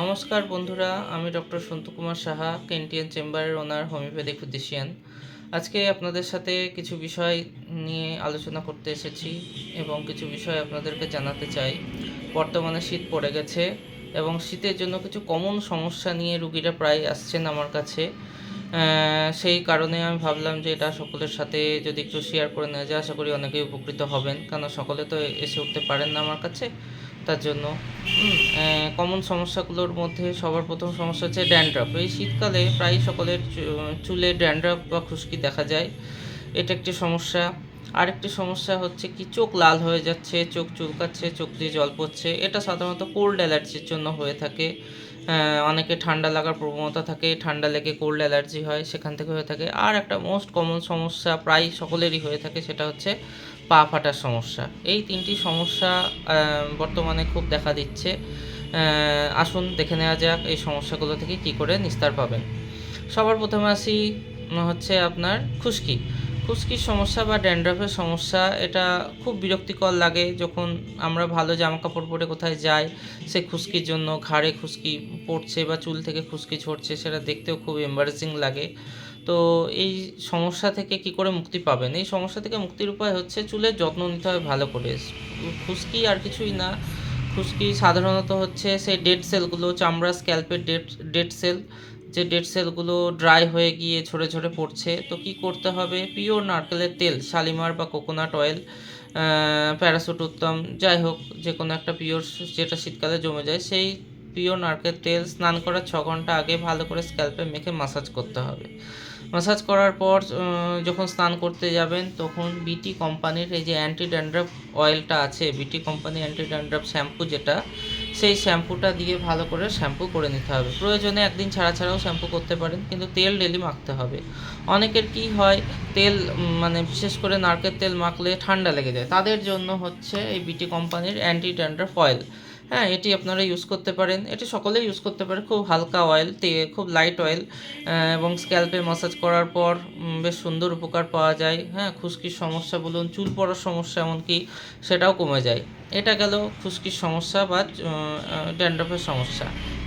নমস্কার বন্ধুরা, আমি ডক্টর সন্তু কুমার সাহা, কেন্টিয়ান চেম্বারের ওনার হোমিওপ্যাথিক ফিজিশিয়ান। আজকে আপনাদের সাথে কিছু বিষয় নিয়ে আলোচনা করতে এসেছি এবং কিছু বিষয় আপনাদেরকে জানাতে চাই। বর্তমানে শীত পড়ে গেছে এবং শীতের জন্য কিছু কমন সমস্যা নিয়ে রুগীরা প্রায় আসছেন আমার কাছে। সেই কারণে আমি ভাবলাম যে এটা সকলের সাথে যদি একটু শেয়ার করে নেওয়া যায়, আশা করি অনেকেই উপকৃত হবেন। কারণ সকলে তো এসে উঠতে পারেন না আমার কাছে। তার জন্য কমন সমস্যাগুলোর মধ্যে সবার প্রথম সমস্যা হচ্ছে ড্যান্ড্রাফ এই শীতকালে প্রায় সকলের চুলে ড্যান্ড্রাফ বা খুশকি দেখা যায়। এটা একটি সমস্যা। আরেকটি সমস্যা হচ্ছে কি, চোখ লাল হয়ে যাচ্ছে, চোখ চুলকাচ্ছে, চোখ দিয়ে জল পড়ছে। এটা সাধারণত কোল্ড অ্যালার্জির জন্য হয়ে থাকে। অনেকে ঠান্ডা লাগার প্রবণতা থাকে, ঠান্ডা লেগে কোল্ড অ্যালার্জি হয়, সেখান থেকে হয়ে থাকে। আর একটা মোস্ট কমন সমস্যা প্রায় সকলেরই হয়ে থাকে, সেটা হচ্ছে পা ফাটার সমস্যা। এই তিনটি সমস্যা বর্তমানে খুব দেখা দিচ্ছে। আসুন দেখে নেওয়া যাক এই সমস্যাগুলো থেকে কি করে নিস্তার পাবেন। সবার প্রথমে আসি, হচ্ছে আপনার খুশকি। খুশকির সমস্যা বা ড্যান্ড্রাফের সমস্যা, এটা খুব বিরক্তিকর লাগে যখন আমরা ভালো জামা কাপড় পরে কোথায় যাই, সে খুশকির জন্য ঘাড়ে খুশকি পড়ছে বা চুল থেকে খুশকি ঝরছে, সেটা দেখতেও খুব এম্বারেসিং লাগে। তো এই সমস্যা থেকে কি করে মুক্তি পাবেন? এই সমস্যা থেকে মুক্তির উপায় হচ্ছে চুলের যত্ন নিতে হবে ভালো করে। খুশকি আর কিছুই না। খুশকি সাধারণত হচ্ছে সেই ডেড সেলগুলো চামড়া স্ক্যাল্পের ডেড ডেড সেল যে ডেড সেলগুলো ড্রাই হয়ে গিয়ে ঝরে ঝরে পড়ছে, তো কি করতে হবে? পিওর নারকেলের তেল, শালিমার বা কোকোনাট অয়েল প্যারাসুট উত্তম যাই হোক, যে কোনো একটা পিওর যেটা শীতকালে জমে যায়, সেই পিওর নারকেল তেল স্নান করার ছ ঘণ্টা আগে ভালো করে স্ক্যাল্পে মেখে মাসাজ করতে হবে। মাসাজ করার পর যখন স্নান করতে যাবেন, তখন বিটি কোম্পানির এই যে অ্যান্টি ড্যান্ড্রাফ অয়েলটা আছে বিটি কোম্পানি অ্যান্টি ড্যান্ড্রাফ শ্যাম্পু যেটা সেই শ্যাম্পুটা দিয়ে ভালো করে শ্যাম্পু করে নিতে হবে। প্রয়োজনে একদিন ছাড়া ছাড়াও শ্যাম্পু করতে পারেন, কিন্তু তেল ডেলি মাখতে হবে। অনেকের কি হয়, তেল মানে বিশেষ করে নারকেল তেল মাখলে ঠান্ডা লেগে যায়। তাদের জন্য হচ্ছে এই বিটি কোম্পানির অ্যান্টি ট্যান্ডার অয়েল হ্যাঁ এটি আপনারা ইউজ করতে পারেন। এটি সকলে ইউজ করতে পারে। খুব হালকা অয়েল খুব লাইট অয়েল এবং স্ক্যাল্পে মাসাজ করার পর বেশ সুন্দর উপকার পাওয়া যায়। হ্যাঁ খুশকির সমস্যা বলুন, চুল পড়ার সমস্যা এমনকি সেটাও কমে যায়। এটা গেল খুশকির সমস্যা বা ড্যান্ড্রফের সমস্যা।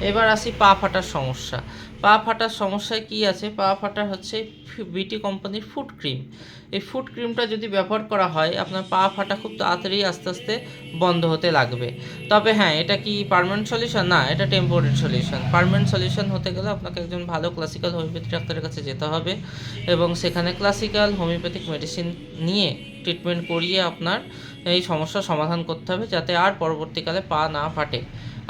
এবার আসি পা ফাটার সমস্যা। পা ফাটার সমস্যায় কি আছে? পা ফাটার হচ্ছে বিটি কোম্পানির ফুড ক্রিম। এই ফুড ক্রিমটা যদি ব্যবহার করা হয়, আপনার পা ফাটা খুব তাড়াতাড়ি আস্তে আস্তে বন্ধ হতে লাগবে। তবে হ্যাঁ এটা কি পার্মানেন্ট সলিউশন না, এটা টেম্পোরারি সলিউশন পার্মানেন্ট সলিউশন হতে গেলে আপনাকে একজন ভালো ক্লাসিক্যাল হোমিওপ্যাথি ডাক্তারের কাছে যেতে হবে এবং সেখানে ক্লাসিক্যাল হোমিওপ্যাথিক মেডিসিন নিয়ে ট্রিটমেন্ট করিয়ে আপনার এই সমস্যার সমাধান করতে হবে যাতে আর পরবর্তীকালে পা না ফাটে।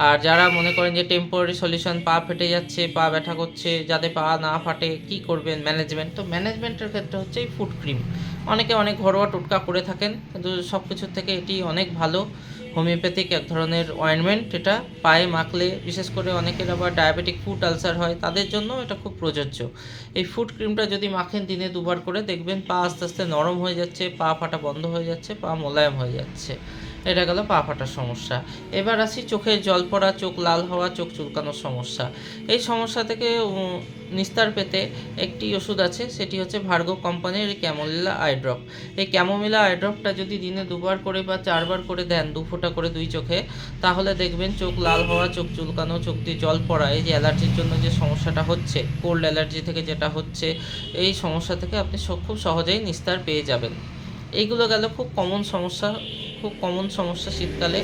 আর যারা মনে করেন যে টেম্পোরারি সলিউশন পা ফেটে যাচ্ছে, পা ব্যথা করছে, যাতে পা না ফাটে, কি করবেন? ম্যানেজমেন্ট তো ম্যানেজমেন্টের ক্ষেত্রে হচ্ছে এই ফুড ক্রিম অনেকে অনেক ঘরোয়া টোটকা করে থাকেন, কিন্তু সব কিছুর থেকে এটি অনেক ভালো। হোমিওপ্যাথিক এক ধরনের অয়েনমেন্ট এটা পায়ে মাখলে, বিশেষ করে অনেকের আবার ডায়াবেটিক ফুড আলসার হয়, তাদের জন্য এটা খুব প্রযোজ্য। এই ফুড ক্রিমটা যদি মাখেন দিনে দুবার করে, দেখবেন পা আস্তে আস্তে নরম হয়ে যাচ্ছে, পা ফাটা বন্ধ হয়ে যাচ্ছে, পা মোলায়েম হয়ে যাচ্ছে। এটা গেল পা ফাটার সমস্যা। এবার আসি চোখের জল পড়া, চোখ লাল হওয়া, চোখ চুলকানোর সমস্যা। এই সমস্যা থেকে নিস্তার পেতে একটি ওষুধ আছে, সেটি হচ্ছে ভার্গো কোম্পানির ক্যামোমিলা আই ড্রপ এই ক্যামোমিলা আই ড্রপটা যদি দিনে দুবার করে বা চারবার করে দেন, দু ফোঁটা করে দুই চোখে, তাহলে দেখবেন চোখ লাল হওয়া, চোখ চুলকানো, চোখ দিয়ে জল পড়া, এই যে অ্যালার্জির জন্য যে সমস্যাটা হচ্ছে, কোল্ড অ্যালার্জি থেকে যেটা হচ্ছে, এই সমস্যা থেকে আপনি খুব সহজেই নিস্তার পেয়ে যাবেন। এইগুলো গেল খুব কমন সমস্যা খুব কমন সমস্যা শীতকালে।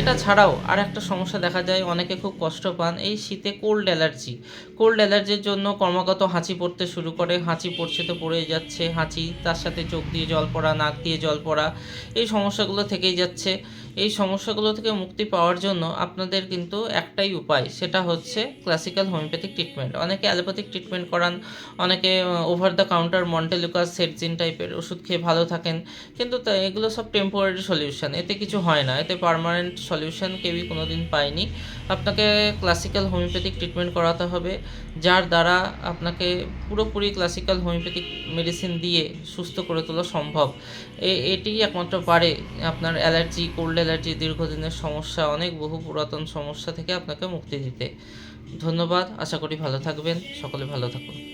এটা ছাড়াও আর একটা সমস্যা দেখা যায়, অনেকে খুব কষ্ট পান, এই শীতে কোল্ড অ্যালার্জি কোল্ড অ্যালার্জির জন্য ক্রমাগত হাঁচি পড়তে শুরু করে, হাঁচি পড়ছে তো পড়ে যাচ্ছে, হাঁচি তার সাথে চোখ দিয়ে জল পড়া, নাক দিয়ে জল পড়া, এই সমস্যাগুলো থেকেই যাচ্ছে। এই সমস্যাগুলো থেকে মুক্তি পাওয়ার জন্য আপনাদের কিন্তু একটাই উপায়, সেটা হচ্ছে ক্লাসিক্যাল হোমিওপ্যাথিক ট্রিটমেন্ট অনেকে অ্যালোপ্যাথিক ট্রিটমেন্ট করান, অনেকে ওভার দ্য কাউন্টার মন্টেলুকাস সেটজিন টাইপের ওষুধ খেয়ে ভালো থাকেন, কিন্তু এগুলো সব টেম্পোরারি সলিউশন এতে কিছু হয় না, এতে পার্মানেন্ট সলিউশন কেউই কোনো দিন পায়নি। আপনাকে ক্লাসিক্যাল হোমিওপ্যাথিক ট্রিটমেন্ট করাতে হবে, যার দ্বারা আপনাকে পুরোপুরি ক্লাসিক্যাল হোমিওপ্যাথিক মেডিসিন দিয়ে সুস্থ করে তোলা সম্ভব। এ এটিই একমাত্র পারে আপনার অ্যালার্জি কোল্ড অ্যালার্জি দীর্ঘদিনের সমস্যা, অনেক বহু পুরাতন সমস্যা থেকে আপনাকে মুক্তি দিতে। ধন্যবাদ, আশা করি ভালো থাকবেন। সকলে ভালো থাকুন।